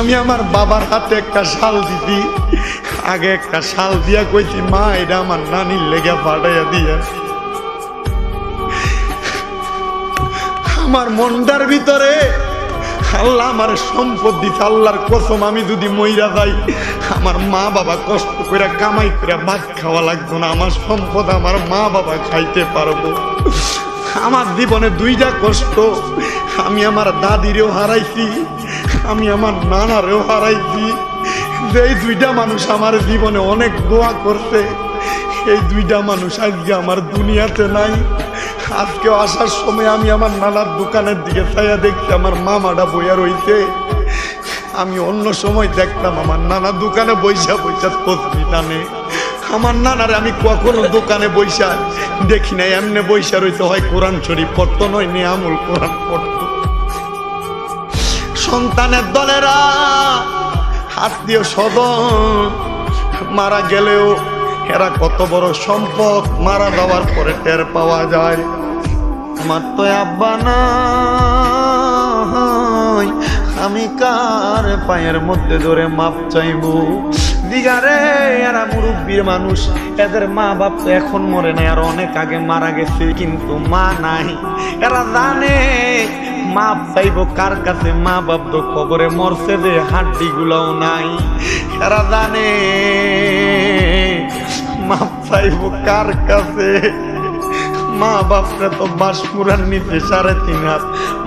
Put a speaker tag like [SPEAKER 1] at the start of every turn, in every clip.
[SPEAKER 1] আমি আমার বাবার হাতে একটা শাল দিতি আগে একটা শাল দিয়া কইছি, মা, এটা আমার নানির লেগে পাঠাইয়া দিয়া। আমার মনটার ভিতরে আল্লাহ আমার সম্পদ দিতে আল্লাহর কসম, আমি যদি মইরা যাই, আমার মা বাবা কষ্ট করে কামাই করে ভাত খাওয়া লাগতো না, আমার সম্পদ আমার মা বাবা খাইতে পারব। আমার জীবনে দুইটা কষ্ট, আমি আমার দাদিরেও হারাইছি। আমি আমার নানারেও হারাইছি এই দুইটা মানুষ আমার জীবনে অনেক দোয়া করছে এই দুইটা মানুষ আজকে আমার দুনিয়াতে নাই। আজকে আসার সময় আমি আমার নানার দোকানের দিকে চাইয়া দেখছি আমার মামাটা বইয়া রইছে। আমি অন্য সময় দেখতাম আমার নানা দোকানে বৈশা বৈশা তসবি টানে। আমার নানার আমি কখনো দোকানে বৈশা দেখি নাই, এমনি বৈশা রইতে হয় কোরআন শরীফ পড়তো নয়, নিয়ামুল কোরআন পড়তো। সন্তানের দলেরা, আত্মীয় স্বজন, মারা গেলেও এরা কত বড় সম্পদ, মারা যাওয়ার পরে টের পাওয়া যায়। আমার তো আব্বা না আমি কার পায়ের মধ্যে ধরে মাপ চাইব? দিগারে, এরা মুরব্বীর মানুষ। এদের মা বাপ তো এখন মরে নাই, আর অনেক আগে মারা গেছে, কিন্তু মা নাই। এরা জানে মাপ চাইব কার কাছে? মা বাপ তো কবরে মরছে যে হাড্ডি গুলাও নাই। এরা জানে, মা পাইব কার কাছে? মা বাপরা তো বাঁশপুরার নিচে সাড়ে তিন হাত,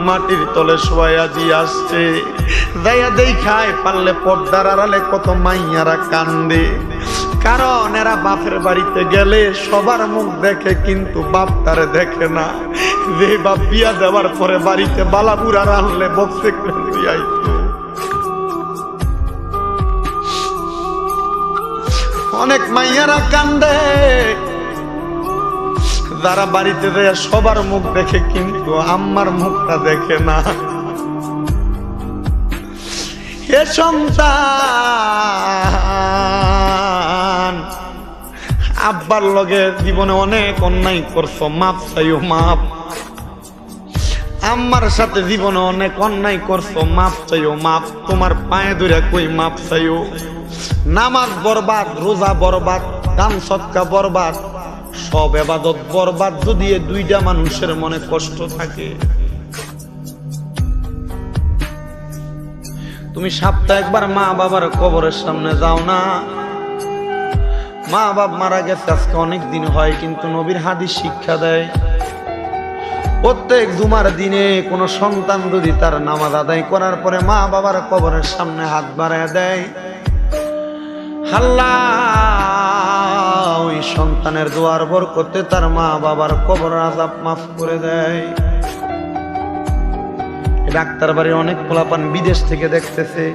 [SPEAKER 1] মাটির তলে শোয়া দিয়ে আসছে। যাইয়া দেখায় পারলে পর্দার আড়ালে কত মাইয়ারা কান্দে। কারণ এরা বাপের বাড়িতে গেলে সবার মুখ দেখে কিন্তু বাপ তারে দেখে না। যে বাপ বিয়া দেওয়ার পরে বাড়িতে বালাপুরা রানলে বক্সে আইতো। অনেক মাইয়ারা কান্দে। যারা বাড়িতে যায় সবার মুখ দেখে কিন্তু আম্মার মুখটা দেখে না। হে সন্তান, আব্বার লগে জীবনে অনেক অন্যায় করছ, মাপ চাইও, মাপ। আম্মার সাথে জীবনে অনেক অন্যায় করছ, মাপ চাইও, মাপ। তোমার পায়ে ধরে কই মাপ চাইও? নামাজ বরবাদ, রোজা বরবাদ, দান সৎকা বরবাদ। সব এবাদত বরবাদ যদি দুইটা মানুষের মনে কষ্ট থাকে। তুমি সপ্তাহে একবার মা বাবার কবরের সামনে যাও না। মা বাপ মারা গেছে, আজকে অনেক দিন হয়, কিন্তু নবীর হাদিস শিক্ষা দেয়, প্রত্যেক জুমার দিনে কোনো সন্তান যদি তার নামাজ আদায় করার পরে মা বাবার কবরের সামনে হাত বাড়ায় দেয়, হাল্লা ওই সন্তানের দোয়ার বর করতে তার মা বাবার কবর আজাব মাফ করে দেয়। ডাক্তার বাড়ির অনেক পোলাপান বিদেশ থেকে দেখতেছে।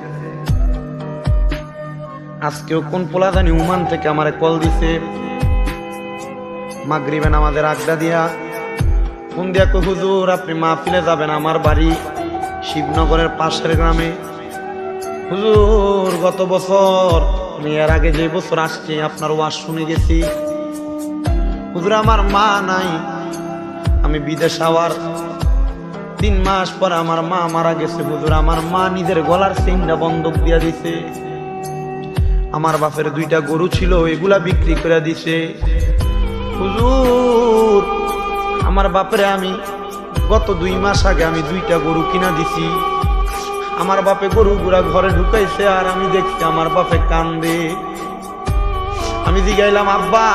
[SPEAKER 1] আজকেও কোন পোলা জানি উমান থেকে আমারে কল দিছে? মাগরিবেন আমাদের আড্ডা দিয়া, ফোন দিয়া কই হুজুর, আপনি মা মাহফিলে যাবেন আমার বাড়ি শিবনগরের পাশের গ্রামে। হুজুর, গত বছর আমি এর আগে যে বছর আসছি, আপনার ওয়াজ শুনে গেছি। হুজুর, আমার মা নাই। আমি বিদেশ আওয়ার তিন মাস পর আমার মা মারা গেছে, হুজুর। আমার মা নিজের গলার সিংটা বন্ধক দিয়া দিছে। আমার বাপের দুইটা গরু ছিল, এগুলা বিক্রি করে দিছে। হুজুর, আমার বাপরে আমি গত দুই মাস আগে আমি দুইটা গরু কিনা দিছি। আমার বাপে গরু গুড়া ঘরে ঢুকাইছে আর আমি দেখছি আমার বাপে কান্দে। আমি জিগাইলাম, আব্বা,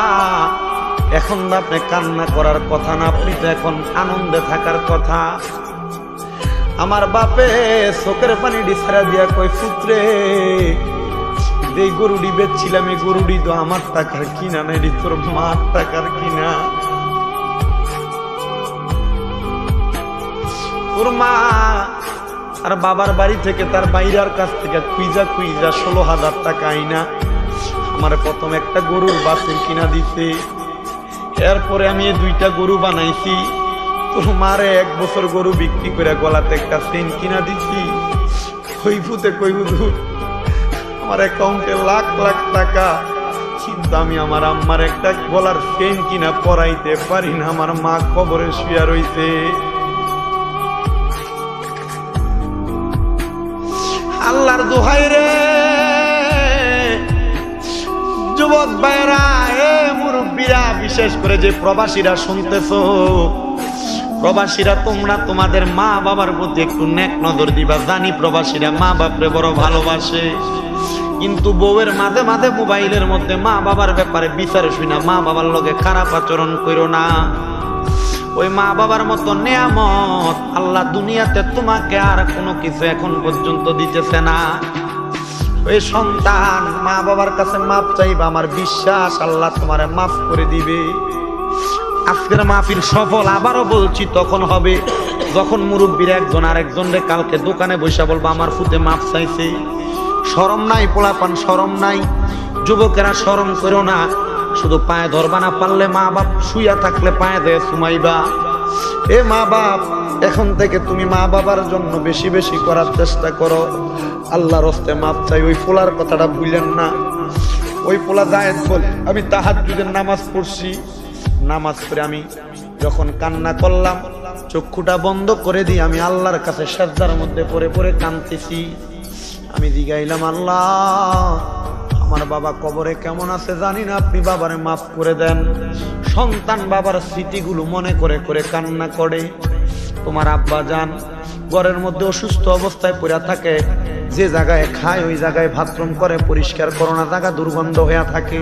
[SPEAKER 1] এখন আপনি কান্না করার কথা না, আপনি তো এখন আনন্দে থাকার কথা। আমার বাপে চোখের পানি ডিসারা দিয়া কই পুত্রে এই গরুডি বেচছিলাম, এই গরুডি তো আমার টাকার কিনা না এটি তোর মার টাকার কিনা। তোর মা আর বাবার বাড়ি থেকে তার বাইরার কাছ থেকে কুইজা কুইজা ষোলো হাজার টাকা আইনা। আমার প্রথম একটা গরুর বাছুর কিনা দিছে। এরপরে আমি দুইটা গরু বানাইছি। তোর মারে এক বছর গরু বিক্রি করে গলাতে একটা চেন কিনা দিছি। কই ফুতে কই হুজুর আমার অ্যাকাউন্টে লাখ লাখ টাকা। কিন্তু আমি আমার আম্মার একটা গলার চেন কিনা পরাইতে পারি না। আমার মা কবরে শুয়া রইছে। আল্লাহর দোহাই রে। যুবক ভাইরা এ মুরব্বীরা, বিশেষ করে যে প্রবাসীরা শুনতেছ, প্রবাসীরা তোমরা তোমাদের মা বাবার প্রতি একটু নেক নজর দিবা। জানি প্রবাসীরা মা বাপরে বড় ভালোবাসে, কিন্তু বউয়ের মাঝে মাঝে মোবাইলের মধ্যে মা বাবার ব্যাপারে বিচারে শুই না মা বাবার লগে খারাপ আচরণ করো না। ওই মা বাবার মতো নেয়ামত আল্লাহ দুনিয়াতে তোমাকে আর কোনো কিছু এখন পর্যন্ত দিতেছে না। ওই সন্তান মা বাবার কাছে মাপ চাইবা, আমার বিশ্বাস আল্লাহ তোমারে মাফ করে দিবে। আজকের মাহফিল সফল, আবারও বলছি, তখন হবে। যখন মুরব্বীর একজন আরেকজন রে কালকে দোকানে বসে বলব, আমার ফুতে মাপ চাইছে। সরম নাই, পোলাপান সরম নাই। যুবকেরা সরম করো না। শুধু পায়ে ধরবা না, পারলে মা বাপ শুইয়া থাকলে পায়ে দেয় সুমাইবা এ মা বাপ, এখন থেকে তুমি মা বাবার জন্য বেশি বেশি করার চেষ্টা করো। আল্লাহর হস্তে মাপ চাই, ওই পোলার কথাটা ভুলেন না। ওই পোলা জায়েদ বল, আমি তাহার নামাজ পড়ছি। নামাজ পড়ে আমি যখন কান্না করলাম, চক্ষুটা বন্ধ করে দিই আমি আল্লাহর কাছে সাজদার মধ্যে পড়ে পড়ে কাঁদতেছি। আমি দিগাইলাম আল্লাহ আমার বাবা কবরে কেমন আছে জানি না, আপনি বাবারে মাফ করে দেন। সন্তান বাবার স্মৃতিগুলো মনে করে করে কান্না করে। তোমার আব্বা যান, ঘরের মধ্যে অসুস্থ অবস্থায় পড়ে থাকে। যে জায়গায় খায়, ওই জায়গায় বাথরুম করে, পরিষ্কার করোনা জায়গা দুর্গন্ধ হয়ে থাকে।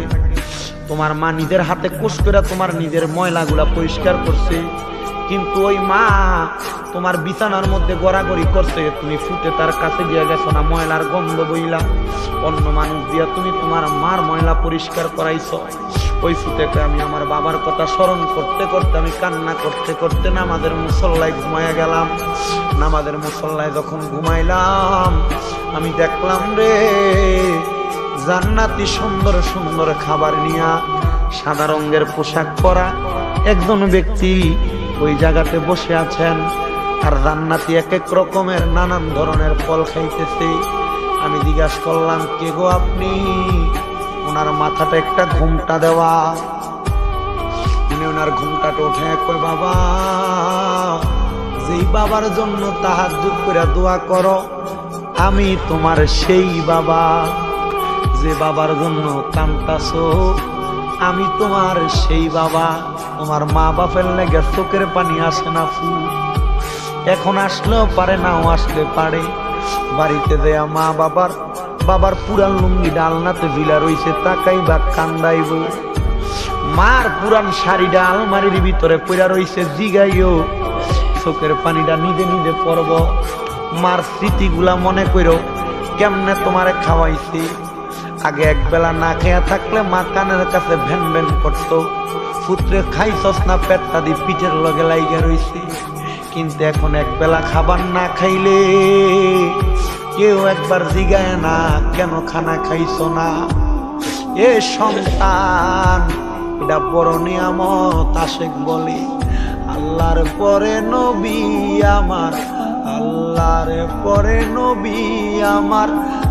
[SPEAKER 1] তোমার মা নিজের হাতে কুশ করে তোমার নিজের ময়লাগুলা পরিষ্কার করছে। কিন্তু ওই মা তোমার বিছানার মধ্যে গড়াগড়ি করছে, তুমি ফুটে তার কাছে দিয়ে গেছো না, ময়লার গন্ধ বইলা। অন্য মানুষ দিয়া তুমি তোমার মার ময়লা পরিষ্কার করাইছ। ওই ফুটেতে আমি আমার বাবার কথা স্মরণ করতে করতে আমি কান্না করতে করতে নামাদের মুসল্লায় ঘুমাইয়া গেলাম। নামাদের মুসল্লায় যখন ঘুমাইলাম, আমি দেখলাম রে, জান্নাতি সুন্দর সুন্দর খাবার নিয়া সাদা রঙের পোশাক পরা একজন ব্যক্তি ওই জায়গাতে বসে আছেন আর জান্নাতি এক এক রকমের নানান ধরনের ফল খাইতেছে। আমি জিজ্ঞাসা করলাম, কে গো আপনি? ওনার মাথাটা একটা ঘুমটা দেওয়া। উনি ওনার ঘুমটাটা ওঠে কই বাবা, যেই বাবার জন্য তাহার যুগ করে দোয়া করো, আমি তোমার সেই বাবা। যে বাবার জন্য কান্তাছো আমি তোমার সেই বাবা। তোমার মা বাপের লেগে চোখের পানি আসে না ফুল। এখন আসলেও পারে নাও আসলে পারে। বাড়িতে দেয়া মা বাবার বাবার পুরান লুঙ্গি ডালনাতে ভিলা রইছে, তাকাই বা কান্দাইব। মার পুরান শাড়িটা আলমারির ভিতরে পড়া রইছে, জিগাইও। চোখের পানিটা নিজে নিজে পড়ব মার স্মৃতিগুলা মনে করো কেমনে তোমারে খাওয়াইছি? আগে এক বেলা না খেয়া থাকলে মা কানের কাছে ভ্যান ভ্যান করতো। পুত্রে খাইছস না পেটটা দিয়ে পিঠের লগে লাইগা রইছে। কিন্তু এখন এক বেলা খাবার না খাইলে কেউ একবার জিগায় না, কেন খানা খাইছ না? এ সন্তান, এটা বড় নিয়ামত, আশেক বলে। আল্লাহর পরে নবী আমার, আল্লাহর পরে নবী আমার।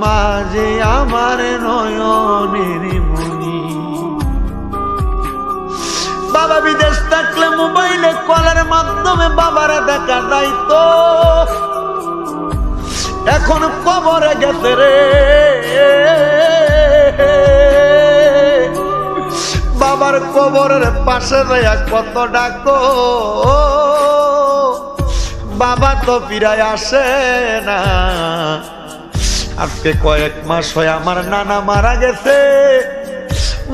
[SPEAKER 1] মা যে আমার নয়নের মুনি বাবা বিদেশ থাকলে মোবাইলে কলের মাধ্যমে বাবারা দেখা যায় তো এখন কবরে গেছে রে। বাবার কবরের পাশে দেয়া কত ডাকো। বাবা তো ফিরায় আসে না। আজকে কয়েক মাস হয় আমার নানা মারা গেছে।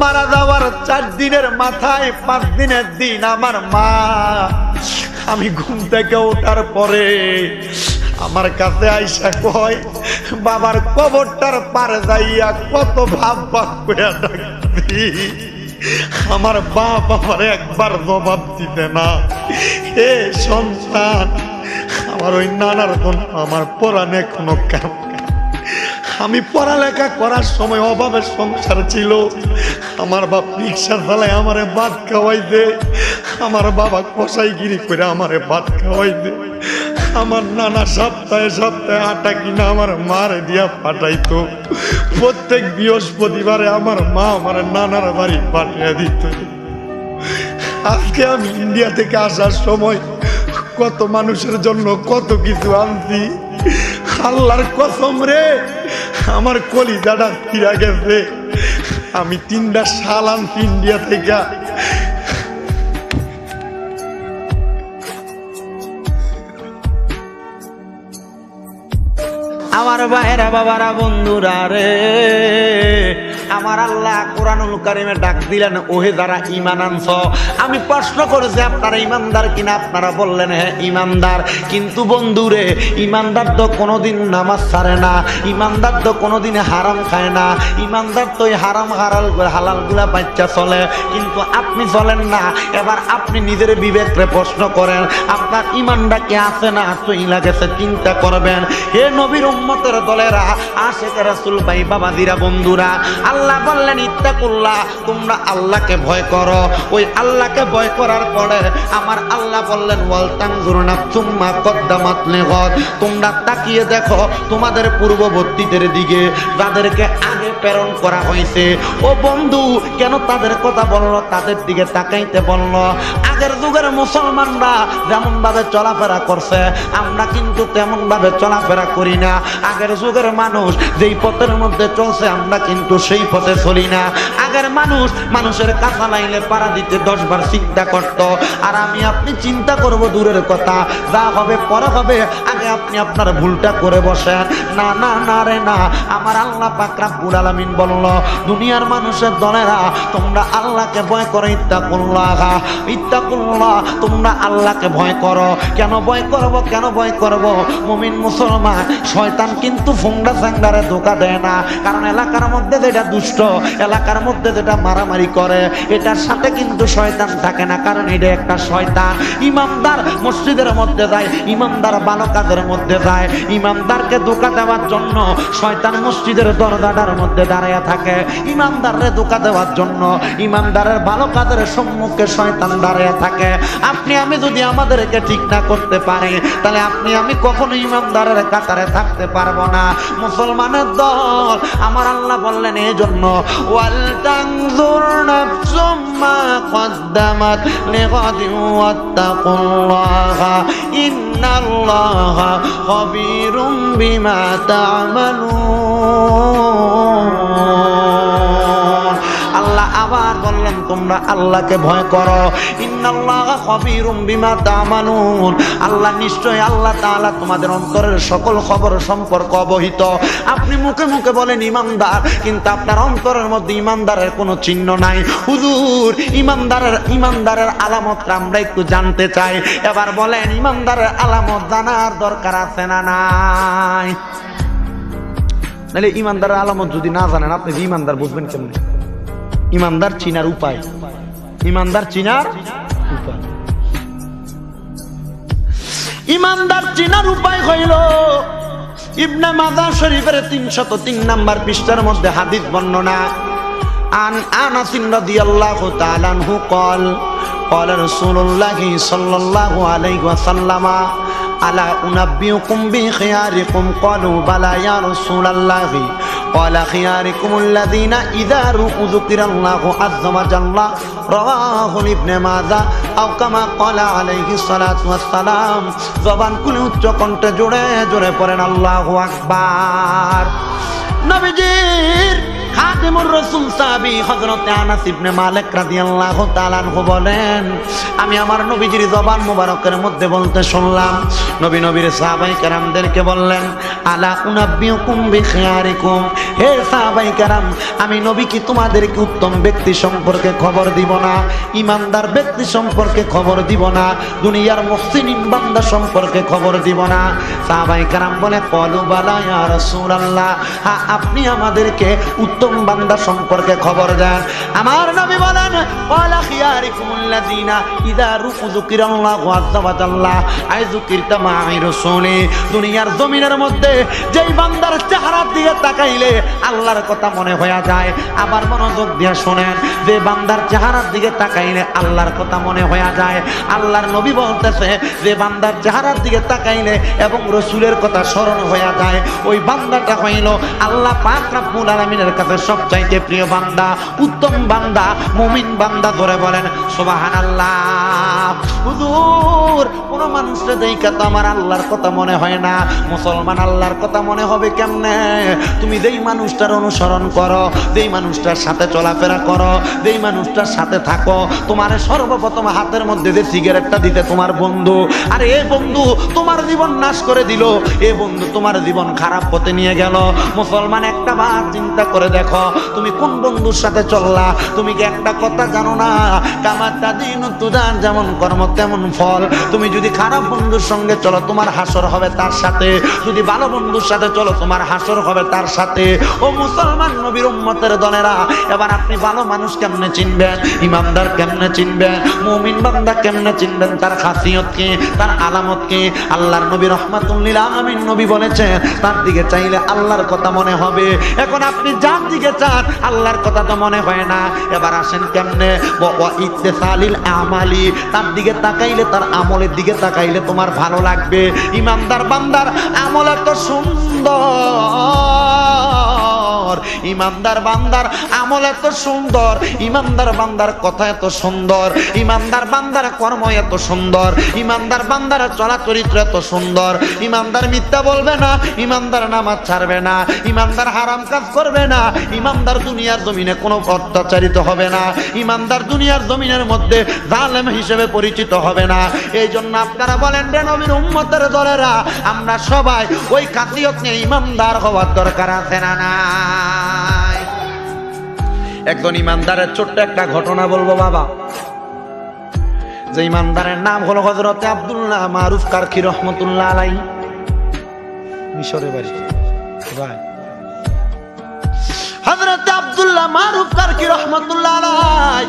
[SPEAKER 1] মারা যাওয়ার চার দিনের মাথায় পাঁচ দিনের দিন আমার মা। আমি ঘুম থেকে ওঠার পরে আমার কাছে আইসা কয়, বাবার কবরটার পারে যাইয়া কত ভাব ভাব করে ডাকতি আমার বাপ আমার একবার জবাব দিতে না। এ সন্তান, আমার ওই নানার কোন আমার পরাণে কোনো কাম আমি পড়ালেখা করার সময় অভাবের সংসার ছিল। আমার বাপ রিক্সা চালায় আমারে ভাত খাওয়াই দে আমার বাবা কষাইগিরি করে আমারে ভাত খাওয়াই দে আমার নানা সপ্তাহে সপ্তাহে আটা কিনা আমার মারে দিয়া পাঠাইতো। প্রত্যেক বৃহস্পতিবারে আমার মা আমার নানার বাড়ি পাঠিয়ে দিত। আজকে আমি ইন্ডিয়া থেকে আসার সময় কত মানুষের জন্য কত কিছু আনছি। আল্লাহর কসম রে, আমার কলিজাটা ফিরা গেছে। আমি তিনটা সাল আনছি ইন্ডিয়া থেকে।
[SPEAKER 2] আমার বাইরা বাবারা, বন্ধুরা রে। আমার আল্লাহ কোরআনুল কারিমে ডাক দিলেন, ওহে যারা ইমান আনছ, আমি প্রশ্ন করেছি আপনারা ইমানদার কিনা? আপনারা বললেন হ্যাঁ ইমানদার কিন্তু বন্ধুরে ইমানদার তো কোনোদিন নামাজ ছাড়ে না ইমানদার তো কোনোদিন হারাম খায় না ইমানদার তো এই হারাম হারাল হালালগুলা বাচ্চা চলে। কিন্তু আপনি চলেন না, এবার আপনি নিজের বিবেকরে প্রশ্ন করেন, আপনার ইমানটা কি আছে না চইলা গেছে চিন্তা করবেন। হে নবীর উম্মতের দলেরা, আশেখ রাসুল, ভাই বাবাদিরা, বন্ধুরা আল্লাহ বললেন, ইত্তাকুল্লাহ, তোমরা আল্লাহকে ভয় করো। ওই আল্লাহকে ভয় করার পরে আমার আল্লাহ বললেন ওয়ালতাং জুরনা চুম্মা কদ্দামাত লেগত তোমরা তাকিয়ে দেখো তোমাদের পূর্ববর্তীদের দিকে, যাদেরকে আগে প্রেরণ করা হয়েছে। ও বন্ধু, কেন তাদের কথা বলল, তাদের দিকে তাকাইতে বলল? আগের যুগের মুসলমানরা যেমন ভাবে চলাফেরা করছে, আমরা কিন্তু তেমন ভাবে চলাফেরা করি না। আগের যুগের মানুষ যেই পথের মধ্যে চলছে, আমরা কিন্তু সেই পথে চলি না। আগের মানুষ মানুষের কাছা লাইলে পাড়া দিতে দশবার চিন্তা করত। আর আমি আপনি চিন্তা করব দূরের কথা, যা হবে পরে হবে, আগে আপনি আপনার ভুলটা করে বসেন। না না না রে, না, আমার আল্লাহ পাক রাব্বুল আলামিন বলল, দুনিয়ার মানুষের দলেরা তোমরা আল্লাহকে ভয় করো ইত্তাকুল্লাহ ইত্তাকুল্লাহ তোমরা আল্লাহকে ভয় করো। কেন ভয় করব? কেন ভয় করব? মুমিন মুসলমান, শয়তান কিন্তু ফুংডা সাংডারে ধোকা দেয় না। কারণ এলাকার মধ্যে যেটা দুষ্ট, এলাকার মধ্যে যেটা মারামারি করে, এটার সাথে কিন্তু শয়তান থাকে না। কারণ এটা একটা শয়তান। ইমামদার মসজিদের মধ্যে যায়, ইমামদার ভালো কাজের মধ্যে যায়। ইমামদারকে ধোকা দেওয়ার জন্য শয়তান মসজিদের দরজাটার মধ্যে দাঁড়িয়ে থাকে। ইমামদাররে ধোকা দেওয়ার জন্য ইমামদারের ভালো কাজের সম্মুখে শয়তান দাঁড়িয়ে থাকে। আপনি, আমি যদি আমাদেরকে ঠিক না করতে পারি, তাহলে আপনি, আমি কখনো ইমামদারের কাতারে থাকতে পারব না। মুসলমানের দল, আমার আল্লাহ বললেন এই জন্য আল্লাহ আবার তোমরা আল্লাহকে ভয় করো। আল্লাহ নিশ্চয় আল্লাহ তাআলা তোমাদের অন্তরের সকল খবর সম্পর্ক অবহিত। আপনি মুখে মুখে বলেন ইমানদার, কিন্তু আপনার অন্তরের মধ্যে ইমানদারের কোনো চিহ্ন নাই। হুজুর, ইমানদারের ইমানদারের আলামতটা আমরা একটু জানতে চাই। এবার বলেন, ইমানদারের আলামত জানার দরকার আছে না নাই? নাহলে ইমানদারের আলামত যদি না জানেন, আপনি ইমানদার বুঝবেন কেমনি? ইমানদার চিনার উপায় ইমানদার চিনার উপায় ইমানদার চিনার উপায় হইল ইবনে মাজার শরীফের তিনশত তিন নাম্বার পৃষ্ঠার মধ্যে হাদিস বর্ণনা আন আনাসিন রাদিয়াল্লাহু তাআলা আনহু قال قال رسول الله صلى الله عليه وسلم ألا أنبئكم بخياركم قالوا بلى يا رسول الله قال خياركم الذين إذا رؤوا ذكر الله عز وجل رواه ابن ماذا أو كما قال عليه الصلاة والسلام জবান খুলে উচ্চ কণ্ঠে জোরে জোরে পড়েন আল্লাহু আকবার নবীজির খাদিমুর রাসূল সাহাবী হযরতে আনাস ইবনে মালিক রাদিয়াল্লাহু তাআলা বলেন, আমি আমার নবীজির জবান মোবারকের মধ্যে বলতে শুনলাম। নবী নবীর সাহাবাই কেরামদেরকে বললেন, আলা উনাব্বিউকুম বিখিয়ারিকুম। হে সাহাবাই কেরাম, আমি নবী কি তোমাদেরকে উত্তম ব্যক্তি সম্পর্কে খবর দিব না? ইমানদার ব্যক্তি সম্পর্কে খবর দিব না? দুনিয়ার মুহসিন বান্দা সম্পর্কে খবর দিব না? সাহাবাই কেরাম বলে, কলু বালা ইয়া রাসূলুল্লাহ। হ্যাঁ আপনি আমাদেরকে উত্তম বান্দা সম্পর্কে খবর দেন। আমার নবী বলেন, ওয়ালা খিয়ারিকুমুল্লাযিনা ইযা রুকু যুকিরাল্লাহু আযজা ওয়া জাল্লা। আই যুকিরতা মা'i রাসূলি। দুনিয়ার জমিনের মধ্যে যেই বান্দার চেহারা দিকে তাকাইলে আল্লাহর কথা মনে হয়ে যায়। আবার মনোযোগ দিয়ে শোনেন, যে বান্দার চেহারার দিকে তাকাইলে আল্লাহর কথা মনে হয়ে যায়। আল্লাহর নবী বলতেছে, যে বান্দার চেহারার দিকে তাকাইলে এবং রসুলের কথা স্মরণ হয়ে যায়। ওই বান্দাটা হইল আল্লাহ পাক রাব্বুল আলামিনের কাছে সবচাইতে প্রিয় বান্দা উত্তম বান্দা মুমিন বান্দা ধরে বলেন সুবহানাল্লাহ। হুজুর কোন মানুষটা দেখা তো আমার আল্লাহর কথা মনে হয় না। মুসলমান আল্লাহর কথা মনে হবে কেমনে? তুমি যেই মানুষটার অনুসরণ করো, যেই মানুষটার সাথে চলাফেরা করো, যেই মানুষটার সাথে থাকো, তোমার সর্বপ্রথম হাতের মধ্যে যে সিগারেটটা দিতে তোমার বন্ধু, আর এ বন্ধু তোমার জীবন নাশ করে দিল। এ বন্ধু তোমার জীবন খারাপ পথে নিয়ে গেল। মুসলমান একটা বার চিন্তা করে দেখো, তুমি কোন বন্ধুর সাথে চললা? তুমি কি একটা কথা জানো না? কামারটা দিন তুদান যেমন কর্ম তেমন ফল। তুমি যদি খারাপ বন্ধুর সঙ্গে চলো, তোমার হাসর হবে তার সাথে। যদি ভালো বন্ধুর সাথে চলো, তোমার হাসর হবে তার সাথে। ও মুসলমান নবীর উম্মতের দলেরা, এবার আপনি ভালো মানুষ কেমনে চিনবেন? ইমানদার কেমনে চিনবেন? মুমিন বান্দা কেমনে চিনবেন? তার খাসিয়ত কি? তার আলামত কি? আল্লাহর নবী রহমাতুল্লিল আলামিন নবী বলেছেন, তার দিকে চাইলে আল্লাহর কথা মনে হবে। এখন আপনি যার দিকে চান, আল্লাহর কথা তো মনে হয় না। এবার আসেন কেমনে? ইত্তেসালিল আমালি, তার দিকে তাকাইলে তার আমলের দিকে তাকাইলে তোমার ভালো লাগবে। ইমানদার বান্দার আমল এত সুন্দর। ইমানদার বান্দার আমল এত সুন্দর। ইমানদার বান্দার কথা এত সুন্দর। ইমানদার বান্দার কর্ম এত সুন্দর। ইমানদার বান্দার চলা চরিত্র এত সুন্দর। ইমানদার মিথ্যা বলবে না, ইমানদার নামাজ ছাড়বে না, ইমানদার হারাম কাজ করবে না, ইমানদার দুনিয়ার জমিনে কোনো অত্যাচারিত হবে না, ইমানদার দুনিয়ার জমিনের মধ্যে জালেম হিসেবে পরিচিত হবে না। এই জন্য আপনারা বলেন, রে নবীর উম্মতের দলেরা, আমরা সবাই ওই খাসিয়ত নিয়ে ইমানদার হওয়ার দরকার আছে না না? নাই। একজন ইমানদারের ছোট্ট একটা ঘটনা বলব বাবা। যে ইমানদারের নাম হলো হজরতে আব্দুল্লাহ মারুফ কারখি রহমতুল্লাহ আলাই মিশরে বাড়ি। ভাই। হজরতে আব্দুল্লাহ মারুফ কারখি রহমতুল্লাহ আলাই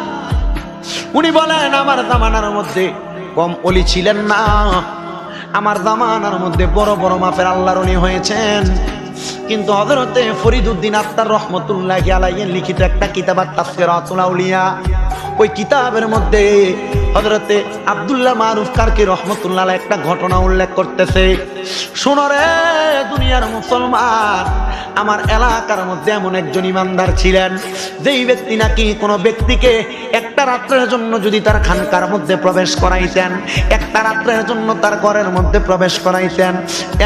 [SPEAKER 2] উনি বলেন, আমার জামানার মধ্যে কম অলি ছিলেন না। আমার জামানার মধ্যে বড় বড় মাপের আল্লাহর উনি হয়েছেন। কিন্তু হজরতে ফরিদুদ্দিন আত্মার রহমতুল্লাহ আলাইয়ের লিখিত একটা কিতাব তাফসির উলিয়া ওই কিতাবের মধ্যে হজরতে আবদুল্লাহ মারুফ কারকে রহমতুল্লাহ একটা ঘটনা উল্লেখ করতেছে। রে দুনিয়ার মুসলমান, আমার এলাকার মধ্যে এমন একজন ইমানদার ছিলেন, যেই ব্যক্তি নাকি কোনো ব্যক্তিকে একটা রাত্রের জন্য যদি তার খানকার মধ্যে প্রবেশ করাইতেন, একটা রাত্রের জন্য তার ঘরের মধ্যে প্রবেশ করাইতেন,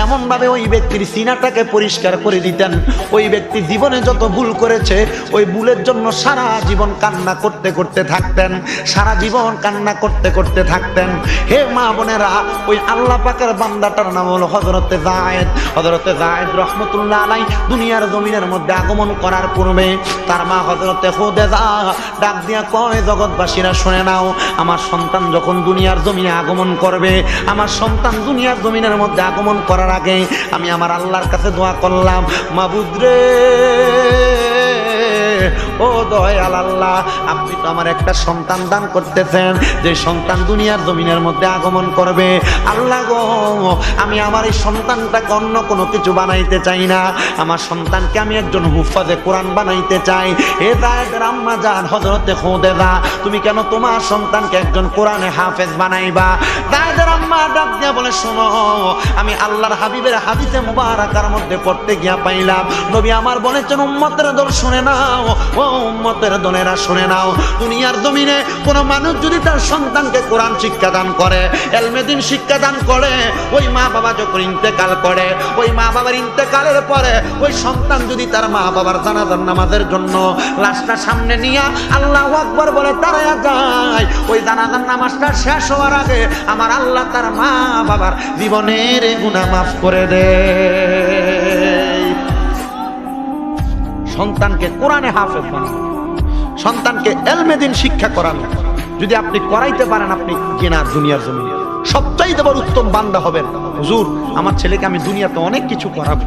[SPEAKER 2] এমনভাবে ওই ব্যক্তির সিনাটাকে পরিষ্কার করে দিতেন। ওই ব্যক্তি জীবনে যত ভুল করেছে, ওই ভুলের জন্য সারা জীবন কান্না করতে করতে থাকতেন, সারা জীবন কান্না করতে করতে থাকতেন। হে মা বোনেরা, ওই আল্লাহ পাকের বান্দাটার নাম হলো হজরতে জায়েদ হজরতে জায়েদ রহমতুল্লাহ আলাই দুনিয়ার জমিনের মধ্যে আগমন করার পূর্বে তার মা হজরতে খুদেজা ডাক দিয়া কয়, জগৎবাসীরা শুনে নাও, আমার সন্তান যখন দুনিয়ার জমিনে আগমন করবে, আমার সন্তান দুনিয়ার জমিনের মধ্যে আগমন করার আগে আমি আমার আল্লাহর কাছে দোয়া করলাম মাবুদ্রে ও দয়াল আল্লাহ, আপনি তো আমার একটা সন্তান দান করতেছেন। যে সন্তান দুনিয়ার জমিনের মধ্যে আগমন করবে। আল্লাহ গো, আমি আমার এই সন্তানটাকে অন্য কোনো কিছু বানাইতে চাই না। আমার সন্তানকে আমি একজন হুফাজে কোরআন বানাইতে চাই। এ দায়ের আম্মা যান হজরতে খোদে দা তুমি কেন তোমার সন্তানকে একজন কোরআনে হাফেজ বানাইবা? দায়ের আম্মা ডাক দিয়া বলে, শোনো, আমি আল্লাহর হাবিবের হাদিসে মুবারাকার মধ্যে পড়তে গিয়া পাইলাম। নবী আমার বলেছেন, উম্মতের দল শুনে নাও। ও উম্মতের দনেরা শুনে নাও, দুনিয়ার জমিনে কোনো মানুষ যদি তার সন্তানকে কোরআন শিক্ষা দান করে এলমেদিন শিক্ষা দান করে, ওই মা বাবা যখন ইন্তেকাল করে, ওই মা বাবার ইন্তেকালের পরে ওই সন্তান যদি তার মা বাবার জানাজার নামাজের জন্য লাশটা সামনে নিয়ে আল্লাহ আকবর বলে তারা যায়। ওই জানাজার নামাজটা শেষ হওয়ার আগে আমার আল্লাহ তার মা বাবার জীবনের গুণা মাফ করে দেয় সন্তানকে কোরআনে হাফেজ বানানো সন্তানকে এলমেদিন শিক্ষা করানো। যদি আপনি করাইতে পারেন, আপনি কেনার দুনিয়ার জমি সবচাইতে বড় উত্তম বান্দা হবেন। হুজুর, আমার ছেলেকে আমি দুনিয়াতে অনেক কিছু করাবো।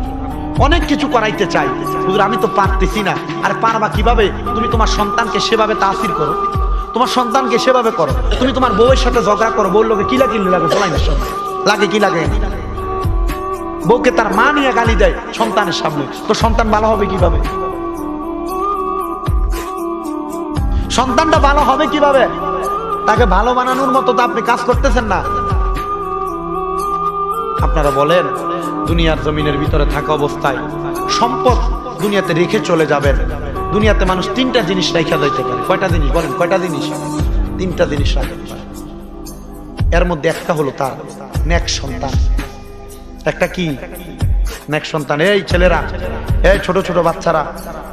[SPEAKER 2] অনেক কিছু করাইতে চাই। হুজুর, আমি তো পারতেছি না। আর পারবা কীভাবে? তুমি তোমার সন্তানকে সেভাবে তাসির করো। তোমার সন্তানকে সেভাবে করো। তুমি তোমার বউয়ের সাথে ঝগড়া করো। বউর লোকে কি লাগে লাগে? বলাই না সব। লাগে কি লাগে? বউকে তার মা নিয়ে গালি দেয় সন্তানের সামনে। তো সন্তান ভালো হবে কীভাবে? সন্তানটা ভালো হবে কীভাবে? তাকে ভালো বানানোর মতো তো আপনি কাজ করতেছেন না। আপনারা বলেন, দুনিয়ার জমিনের ভিতরে থাকা অবস্থায় সম্পদ দুনিয়াতে রেখে চলে যাবেন। দুনিয়াতে মানুষ তিনটা জিনিস রেখে যাইতে পারে। কয়টা জিনিস বলেন, কয়টা জিনিস? তিনটা জিনিস রাখে এর মধ্যে একটা হলো তার নেক সন্তান। একটা কি? নেক সন্তান। এই ছেলেরা, এই ছোট ছোট বাচ্চারা,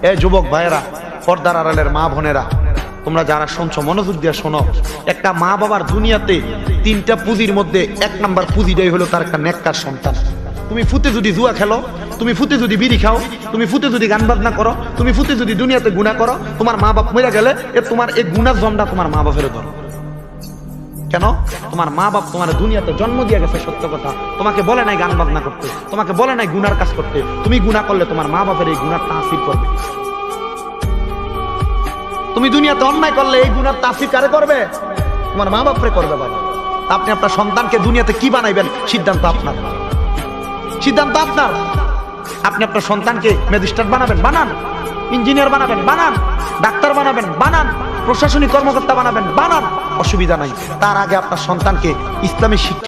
[SPEAKER 2] এই যুবক ভাইয়েরা, পর্দার আড়ালের মা বোনেরা তোমরা যারা শুনছো, মনোযোগ দিয়ে শোনো। একটা মা বাবার দুনিয়াতে তিনটা পুঁজির মধ্যে এক নাম্বার পুঁজিটাই হলো তার একটা নেককার সন্তান। তুমি ফুতে যদি জুয়া খেলো, তুমি ফুতে যদি বিড়ি খাও, তুমি ফুতে যদি গান বাজনা করো, তুমি ফুতে যদি দুনিয়াতে গুণা করো, তোমার মা বাপ মরে গেলে এ তোমার এই গুণার জমটা তোমার মা বাপের ধরো কেন? তোমার মা বাপ তোমার দুনিয়াতে জন্ম দিয়ে গেছে সত্য কথা। তোমাকে বলে নাই গান বাজনা করতে, তোমাকে বলে নাই গুনার কাজ করতে। তুমি গুণা করলে তোমার মা বাপের এই গুনার তাসির করবে। তুমি দুনিয়াতে অন্যায় করলে এই গুনার তাসির কারে করবে? তোমার মা বাপরে করবে বাবা আপনি আপনার সন্তানকে দুনিয়াতে কি বানাইবেন? সিদ্ধান্ত আপনার। সিদ্ধান্ত আপনার। আপনি আপনার সন্তানকে ম্যাজিস্ট্রেট বানাবেন, বানান। ইঞ্জিনিয়ার বানাবেন, বানান। ডাক্তার বানাবেন, বানান। প্রশাসনিক কর্মকর্তা বানাবেন, বানান। অসুবিধা নাই। তার আগে আপনার সন্তানকে ইসলামী শিক্ষা